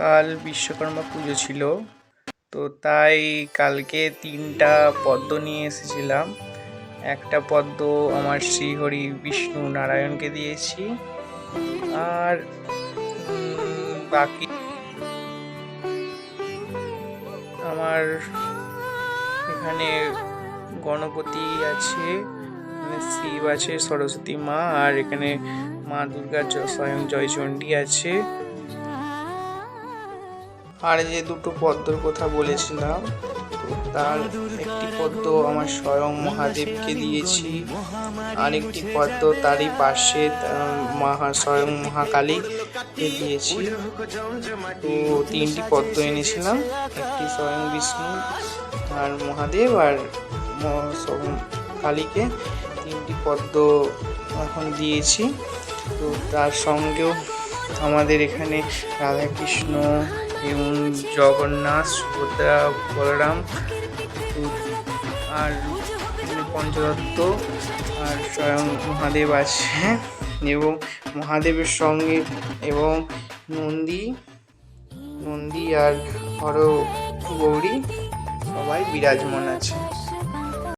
কাল বিশ্বকর্মা পুজো ছিল, তো তাই কালকে তিনটা পদ্ম নিয়ে এসেছিলাম। একটা পদ্ম আমার শ্রীহরি বিষ্ণু নারায়ণকে দিয়েছি, আর বাকি আমার এখানে গণপতি আছে শিব আছে, সরস্বতী মা, আর এখানে মা দুর্গা স্বয়ং জয়চণ্ডী আছে। আর যে দুটো পদ্মর কথা বলেছিলাম তার একটি পদ্ম আমার স্বয়ং মহাদেবকে দিয়েছি আরেকটি পদ্ম তারই পাশে মহা, স্বয়ং মহাকালীকে দিয়েছি। তো তিনটি পদ্ম এনেছিলাম, একটি স্বয়ং বিষ্ণু, আর মহাদেব, আর স্বয়ং কালীকে তিনটি পদ্ম এখন দিয়েছি। তো তার সঙ্গেও আমাদের এখানে রাধাকৃষ্ণ এবং জগন্নাথ, সুভদ্রা, বলরাম, আর পঞ্চদত্ত, আর স্বয়ং মহাদেব আছে। এবং মহাদেবের সঙ্গে এবং নন্দী নন্দী আর হর গৌরী সবাই বিরাজমান আছে।